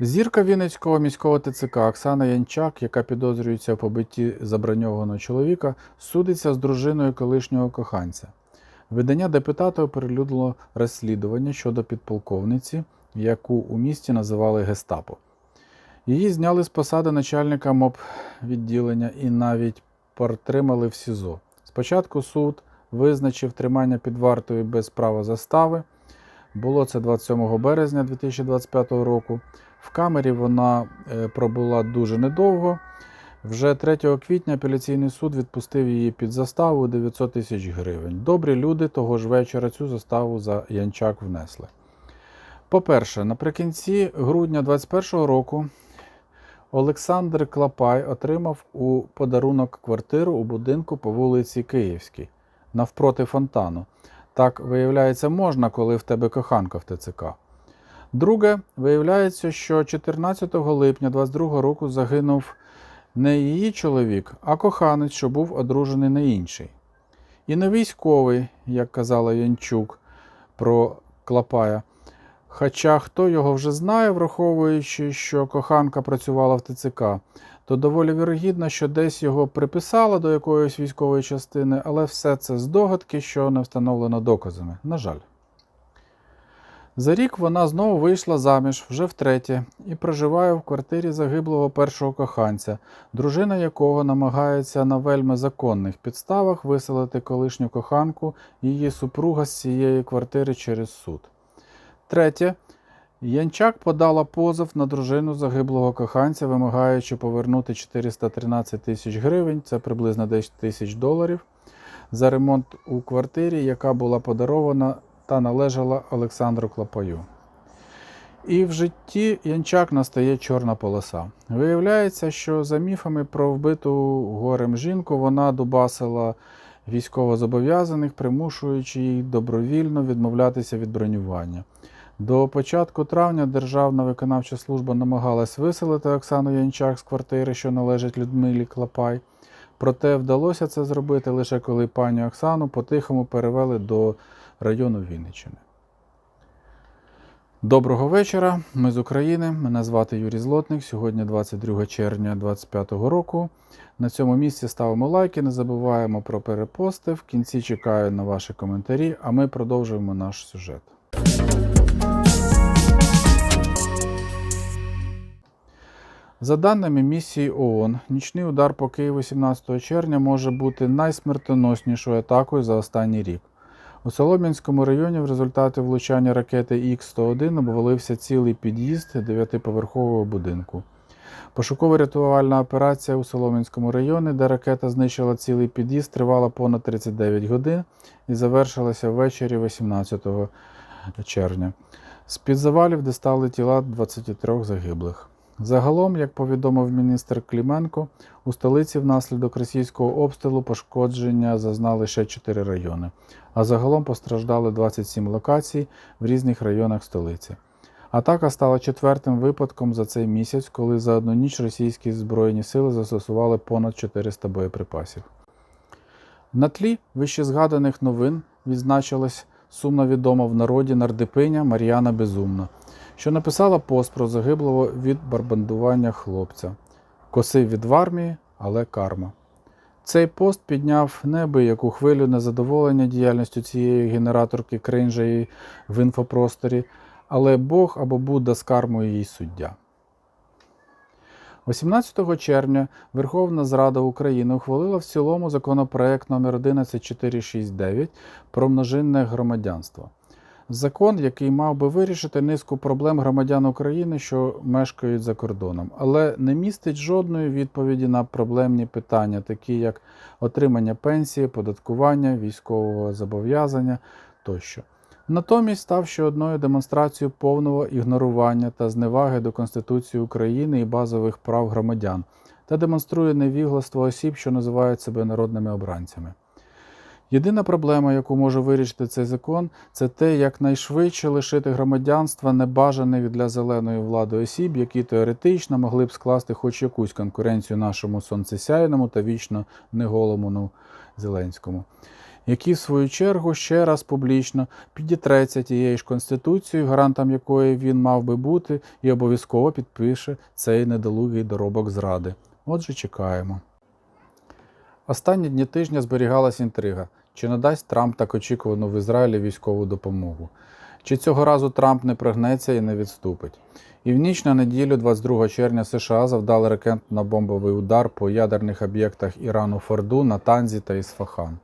Зірка Вінницького міського ТЦК Оксана Янчак, яка підозрюється в побитті заброньованого чоловіка, судиться з дружиною колишнього коханця. Видання депутата оприлюднило розслідування щодо підполковниці, яку у місті називали Гестапо. Її зняли з посади начальника МОП відділення і навіть протримали в СІЗО. Спочатку суд визначив тримання під вартою без права застави. Було це 27 березня 2025 року. В камері вона е, пробула дуже недовго. Вже 3 квітня апеляційний суд відпустив її під заставу 900 тисяч гривень. Добрі люди того ж вечора цю заставу за Янчак внесли. По-перше, наприкінці грудня 2021 року Олександр Клапай отримав у подарунок квартиру у будинку по вулиці Київській навпроти фонтану. Так, виявляється, можна, коли в тебе коханка в ТЦК. Друге, виявляється, що 14 липня 22 року загинув не її чоловік, а коханець, що був одружений на інший. І не військовий, як казала Янчук про Клапая. Хоча хто його вже знає, враховуючи, що коханка працювала в ТЦК, то доволі вірогідно, що десь його приписала до якоїсь військової частини, але все це здогадки, що не встановлено доказами. На жаль. За рік вона знову вийшла заміж вже втретє і проживає в квартирі загиблого першого коханця, дружина якого намагається на вельми законних підставах виселити колишню коханку її супруга з цієї квартири через суд. Третє. Янчак подала позов на дружину загиблого коханця, вимагаючи повернути 413 тисяч гривень, це приблизно 10 тисяч доларів, за ремонт у квартирі, яка була подарована та належала Олександру Клопаю. І в житті Янчак настає чорна полоса. Виявляється, що за міфами про вбиту горем жінку вона дубасила військовозобов'язаних, примушуючи їх добровільно відмовлятися від бронювання. До початку травня Державна виконавча служба намагалась виселити Оксану Янчак з квартири, що належить Людмилі Клапай. Проте вдалося це зробити лише коли пані Оксану по-тихому перевели до району Вінниччини. Доброго вечора. Ми з України. Мене звати Юрій Злотник. Сьогодні 22 червня 2025 року. На цьому місці ставимо лайки, не забуваємо про перепости. В кінці чекаю на ваші коментарі, а ми продовжуємо наш сюжет. За даними місії ООН, нічний удар по Києву 17 червня може бути найсмертоноснішою атакою за останній рік. У Солом'янському районі в результаті влучання ракети Х-101 обвалився цілий під'їзд дев'ятиповерхового будинку. Пошуково-рятувальна операція у Солом'янському районі, де ракета знищила цілий під'їзд, тривала понад 39 годин і завершилася ввечері 18 червня. З-під завалів дістали тіла 23 загиблих. Загалом, як повідомив міністр Кліменко, у столиці внаслідок російського обстрілу пошкодження зазнали ще 4 райони, а загалом постраждали 27 локацій в різних районах столиці. Атака стала четвертим випадком за цей місяць, коли за одну ніч російські збройні сили застосували понад 400 боєприпасів. На тлі вищезгаданих новин відзначилась сумно відома в народі нардипиня Мар'яна Безумна, що написала пост про загиблого від барбандування хлопця. Косив від в армії, але карма. Цей пост підняв неабияку хвилю незадоволення діяльністю цієї генераторки кринжеї в інфопросторі, але Бог або Будда з кармою їй суддя. 18 червня Верховна Зрада України ухвалила в цілому законопроект номер 11469 про множинне громадянство. Закон, який мав би вирішити низку проблем громадян України, що мешкають за кордоном, але не містить жодної відповіді на проблемні питання, такі як отримання пенсії, податкування, військового зобов'язання тощо. Натомість став ще одною демонстрацією повного ігнорування та зневаги до Конституції України і базових прав громадян та демонструє невігластво осіб, що називають себе народними обранцями. Єдина проблема, яку може вирішити цей закон, це те, як найшвидше лишити громадянства небажаних для зеленої влади осіб, які теоретично могли б скласти хоч якусь конкуренцію нашому сонцесяйному та вічно неголому Зеленському. Який в свою чергу ще раз публічно підітреться тією ж конституцією, гарантом якої він мав би бути, і обов'язково підпише цей недолугий доробок зради. Отже, чекаємо. Останні дні тижня зберігалась інтрига, чи надасть Трамп так очікувану в Ізраїлі військову допомогу. Чи цього разу Трамп не пригнеться і не відступить? І в ніч на неділю, 22 червня, США завдали ракетно-бомбовий удар по ядерних об'єктах Ірану Форду, Натанзі та Ісфахан.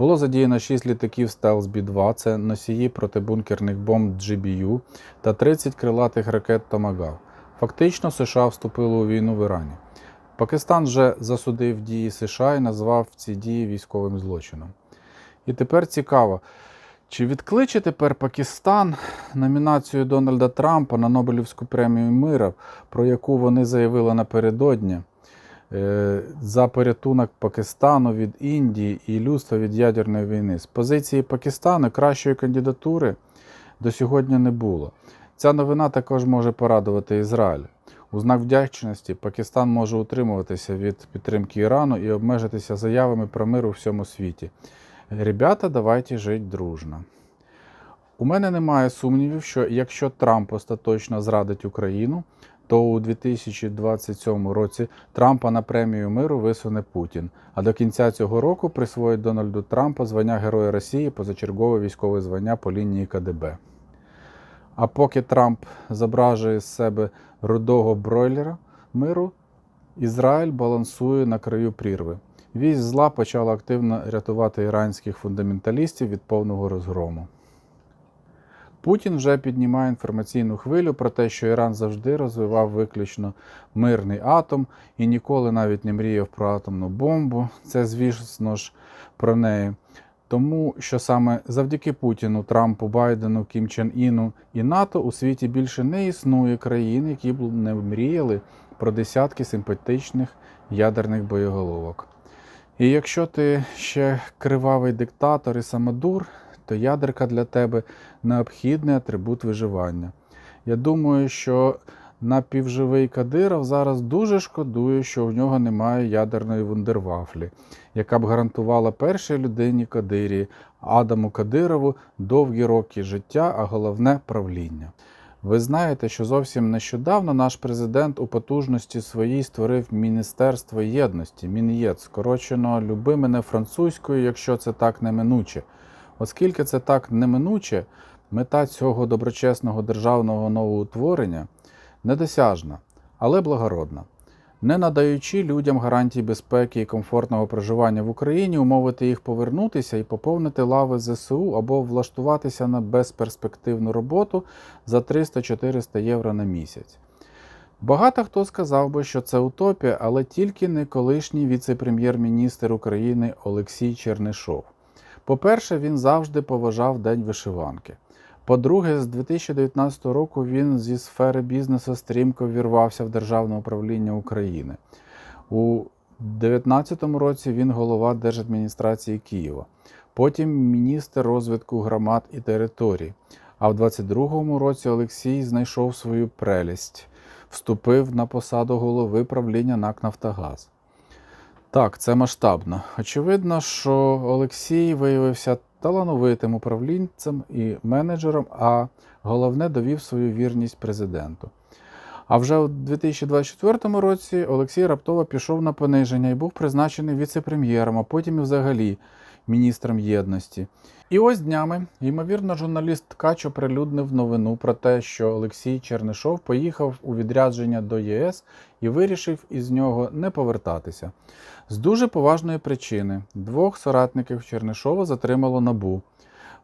Було задіяно 6 літаків Стелс Бі-2, це носії протибункерних бомб GBU та 30 крилатих ракет Томагав. Фактично, США вступили у війну в Ірані. Пакистан вже засудив дії США і назвав ці дії військовим злочином. І тепер цікаво, чи відкличе тепер Пакистан номінацію Дональда Трампа на Нобелівську премію мира, про яку вони заявили напередодні, за порятунок Пакистану від Індії і людства від ядерної війни? З позиції Пакистану кращої кандидатури до сьогодні не було. Ця новина також може порадувати Ізраїль. У знак вдячності Пакистан може утримуватися від підтримки Ірану і обмежитися заявами про мир у всьому світі. Ребята, давайте жити дружно. У мене немає сумнівів, що якщо Трамп остаточно зрадить Україну, то у 2027 році Трампа на премію миру висуне Путін, а до кінця цього року присвоїть Дональду Трампа звання Героя Росії позачергове військове звання по лінії КДБ. А поки Трамп зображує з себе рудого бройлера миру, Ізраїль балансує на краю прірви. Вість зла почала активно рятувати іранських фундаменталістів від повного розгрому. Путін вже піднімає інформаційну хвилю про те, що Іран завжди розвивав виключно мирний атом і ніколи навіть не мріяв про атомну бомбу. Це, звісно ж, про неї. Тому що саме завдяки Путіну, Трампу, Байдену, Кім Чен Іну і НАТО у світі більше не існує країн, які б не мріяли про десятки симпатичних ядерних боєголовок. І якщо ти ще кривавий диктатор і самодур, то ядерка для тебе необхідний атрибут виживання. Я думаю, що напівживий Кадиров зараз дуже шкодує, що у нього немає ядерної вундервафлі, яка б гарантувала першій людині Кадирії, Адаму Кадирову довгі роки життя, а головне правління. Ви знаєте, що зовсім нещодавно наш президент у потужності своїй створив Міністерство єдності, Мін'єд, скорочено люби мене французькою, якщо це так неминуче. Оскільки це так неминуче, мета цього доброчесного державного новоутворення недосяжна, але благородна. Не надаючи людям гарантій безпеки і комфортного проживання в Україні, умовити їх повернутися і поповнити лави ЗСУ або влаштуватися на безперспективну роботу за 300-400 євро на місяць. Багато хто сказав би, що це утопія, але тільки не колишній віце-прем'єр-міністр України Олексій Чернишов. По-перше, він завжди поважав День вишиванки. По-друге, з 2019 року він зі сфери бізнесу стрімко вірвався в Державне управління України. У 2019 році він голова Держадміністрації Києва, потім міністр розвитку громад і територій. А в 2022 році Олексій знайшов свою прелість, вступив на посаду голови правління НАК Нафтогаз. Так, це масштабно. Очевидно, що Олексій виявився талановитим управлінцем і менеджером, а головне довів свою вірність президенту. А вже у 2024 році Олексій раптово пішов на пониження і був призначений віце-прем'єром, а потім і взагалі міністром єдності. І ось днями, ймовірно, журналіст Ткач оприлюднив новину про те, що Олексій Чернишов поїхав у відрядження до ЄС і вирішив із нього не повертатися. З дуже поважної причини двох соратників Чернишова затримало набу.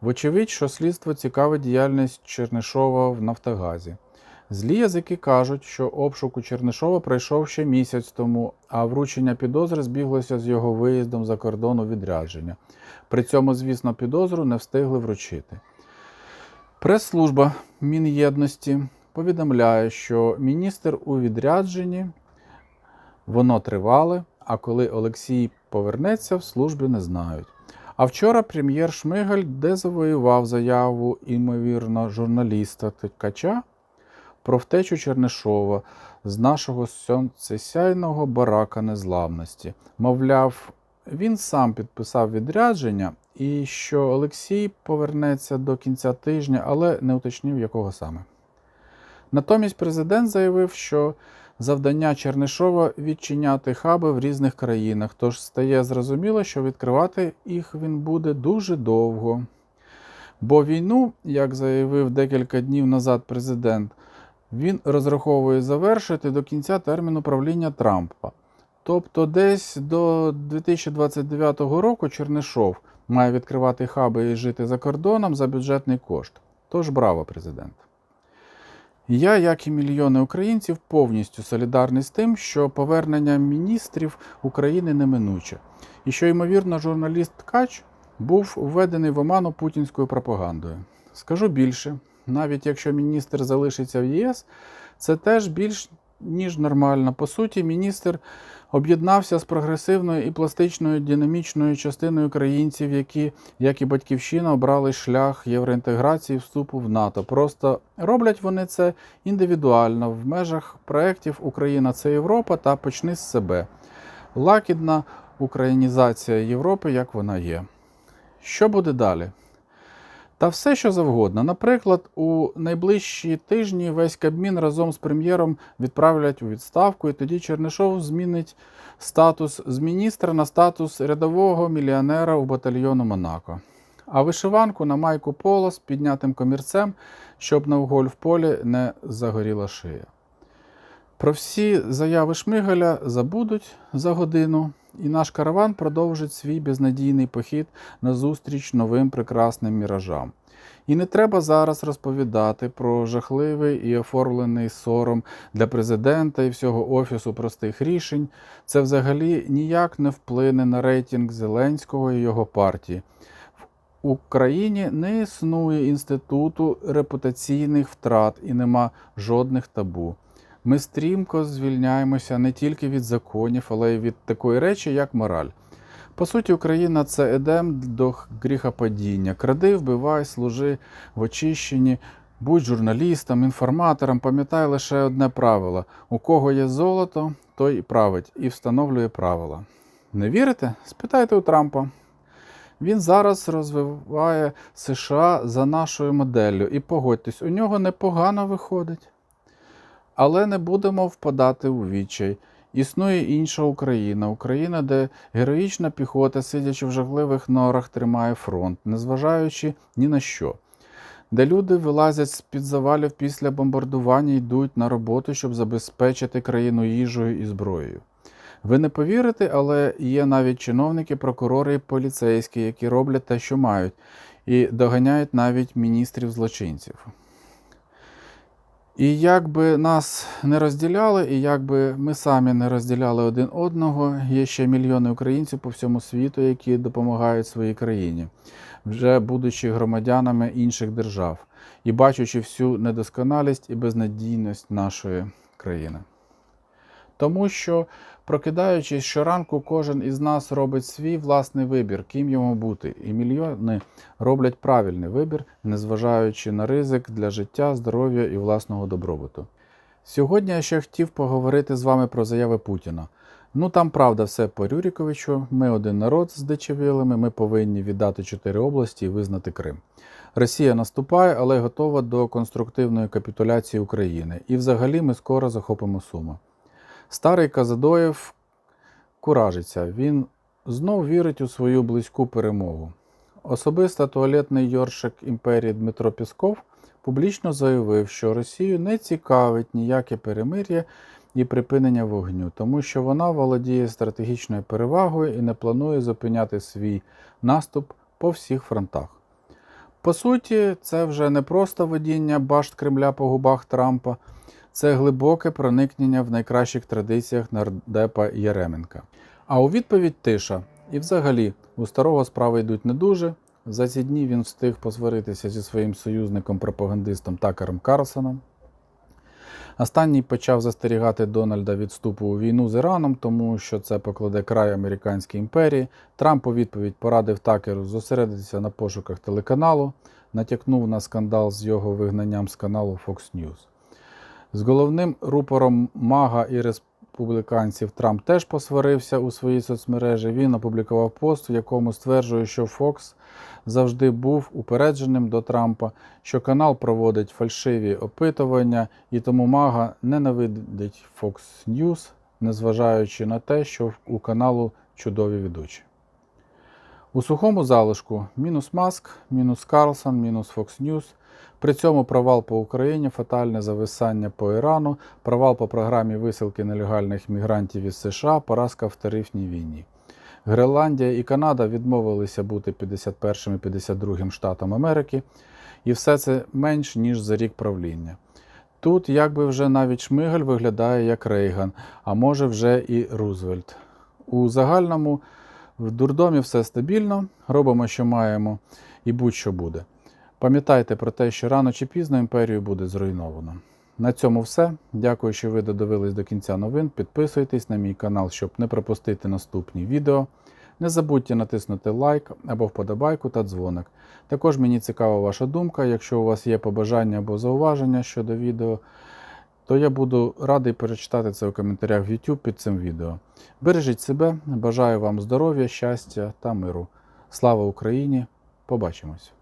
Вочевидь, що слідство цікавить діяльність Чернишова в Нафтогазі. Злі язики кажуть, що обшук у Чернишова пройшов ще місяць тому, а вручення підозри збіглося з його виїздом за кордон у відрядження. При цьому, звісно, підозру не встигли вручити. Прес-служба Мін'єдності повідомляє, що міністр у відрядженні воно тривале, а коли Олексій повернеться, в службі не знають. А вчора прем'єр Шмигаль дезавоював заяву, імовірно, журналіста Ткача про втечу Чернишова з нашого сонцесяйного барака незламності. Мовляв, він сам підписав відрядження і що Олексій повернеться до кінця тижня, але не уточнив, якого саме. Натомість президент заявив, що завдання Чернишова відчиняти хаби в різних країнах, тож стає зрозуміло, що відкривати їх він буде дуже довго. Бо війну, як заявив декілька днів назад президент, він розраховує завершити до кінця терміну правління Трампа. Тобто, десь до 2029 року Чернишов має відкривати хаби і жити за кордоном за бюджетний кошт. Тож браво, президент. Я, як і мільйони українців, повністю солідарний з тим, що повернення міністрів України неминуче, і що, ймовірно, журналіст Ткач був введений в оману путінською пропагандою. Скажу більше, навіть якщо міністр залишиться в ЄС, це теж більш ніж нормально. По суті, міністр об'єднався з прогресивною і пластичною динамічною частиною українців, які, як і батьківщина, обрали шлях євроінтеграції вступу в НАТО. Просто роблять вони це індивідуально в межах проєктів Україна це Європа та почни з себе. Лакідна українізація Європи, як вона є. Що буде далі? Та все, що завгодно. Наприклад, у найближчі тижні весь Кабмін разом з прем'єром відправлять у відставку, і тоді Чернишов змінить статус з міністра на статус рядового мільйонера у батальйону Монако. А вишиванку на майку поло з піднятим комірцем, щоб на гольф-полі не загоріла шия. Про всі заяви Шмигаля забудуть за годину, і наш караван продовжить свій безнадійний похід назустріч новим прекрасним міражам. І не треба зараз розповідати про жахливий і оформлений сором для президента і всього офісу простих рішень. Це взагалі ніяк не вплине на рейтинг Зеленського і його партії. В Україні не існує інституту репутаційних втрат і нема жодних табу. Ми стрімко звільняємося не тільки від законів, але й від такої речі, як мораль. По суті, Україна це едем до гріхопадіння. Кради, вбивай, служи в очищенні, будь журналістом, інформатором, пам'ятай лише одне правило: у кого є золото, той і править і встановлює правила. Не вірите? Спитайте у Трампа. Він зараз розвиває США за нашою моделлю, і погодьтесь, у нього непогано виходить. Але не будемо впадати у відчай. Існує інша Україна, Україна, де героїчна піхота, сидячи в жахливих норах, тримає фронт, незважаючи ні на що, де люди вилазять з-під завалів після бомбардування йдуть на роботу, щоб забезпечити країну їжею і зброєю. Ви не повірите, але є навіть чиновники, прокурори і поліцейські, які роблять те, що мають, і доганяють навіть міністрів злочинців. І як би нас не розділяли, і як би ми самі не розділяли один одного, є ще мільйони українців по всьому світу, які допомагають своїй країні, вже будучи громадянами інших держав і бачачи всю недосконалість і безнадійність нашої країни. Тому що, прокидаючись щоранку, кожен із нас робить свій власний вибір, ким йому бути, і мільйони роблять правильний вибір, незважаючи на ризик для життя, здоров'я і власного добробуту. Сьогодні я ще хотів поговорити з вами про заяви Путіна. Ну там правда все по Рюріковичу. Ми один народ з дичавілими, ми повинні віддати чотири області і визнати Крим. Росія наступає, але готова до конструктивної капітуляції України. І взагалі ми скоро захопимо Суми. Старий Казадоєв куражиться. Він знов вірить у свою близьку перемогу. Особисто туалетний йоршик імперії Дмитро Пісков публічно заявив, що Росію не цікавить ніяке перемир'я і припинення вогню, тому що вона володіє стратегічною перевагою і не планує зупиняти свій наступ по всіх фронтах. По суті, це вже не просто водіння башт Кремля по губах Трампа, це глибоке проникнення в найкращих традиціях нардепа Єременка. А у відповідь тиша. І взагалі, у старого справи йдуть не дуже. За ці дні він встиг посваритися зі своїм союзником-пропагандистом Такером Карлсоном. Останній почав застерігати Дональда від вступу у війну з Іраном, тому що це покладе край американській імперії. Трамп у відповідь порадив Такеру зосередитися на пошуках телеканалу, натякнув на скандал з його вигнанням з каналу Fox News. З головним рупором Мага і республіканців Трамп теж посварився у своїй соцмережі. Він опублікував пост, в якому стверджує, що Fox завжди був упередженим до Трампа, що канал проводить фальшиві опитування, і тому Мага ненавидить Fox News, незважаючи на те, що у каналу чудові ведучі. У сухому залишку мінус Маск, мінус Карлсон, мінус Fox News. При цьому провал по Україні, фатальне зависання по Ірану, провал по програмі висилки нелегальних мігрантів із США, поразка в тарифній війні. Гренландія і Канада відмовилися бути 51 і 52 штатом Америки, і все це менш ніж за рік правління. Тут якби вже навіть Шмигаль виглядає як Рейган, а може вже і Рузвельт. У загальному в дурдомі все стабільно, робимо, що маємо, і будь-що буде. Пам'ятайте про те, що рано чи пізно імперію буде зруйновано. На цьому все. Дякую, що ви додивились до кінця новин. Підписуйтесь на мій канал, щоб не пропустити наступні відео. Не забудьте натиснути лайк або вподобайку та дзвоник. Також мені цікава ваша думка. Якщо у вас є побажання або зауваження щодо відео, то я буду радий перечитати це у коментарях в YouTube під цим відео. Бережіть себе, бажаю вам здоров'я, щастя та миру. Слава Україні! Побачимось!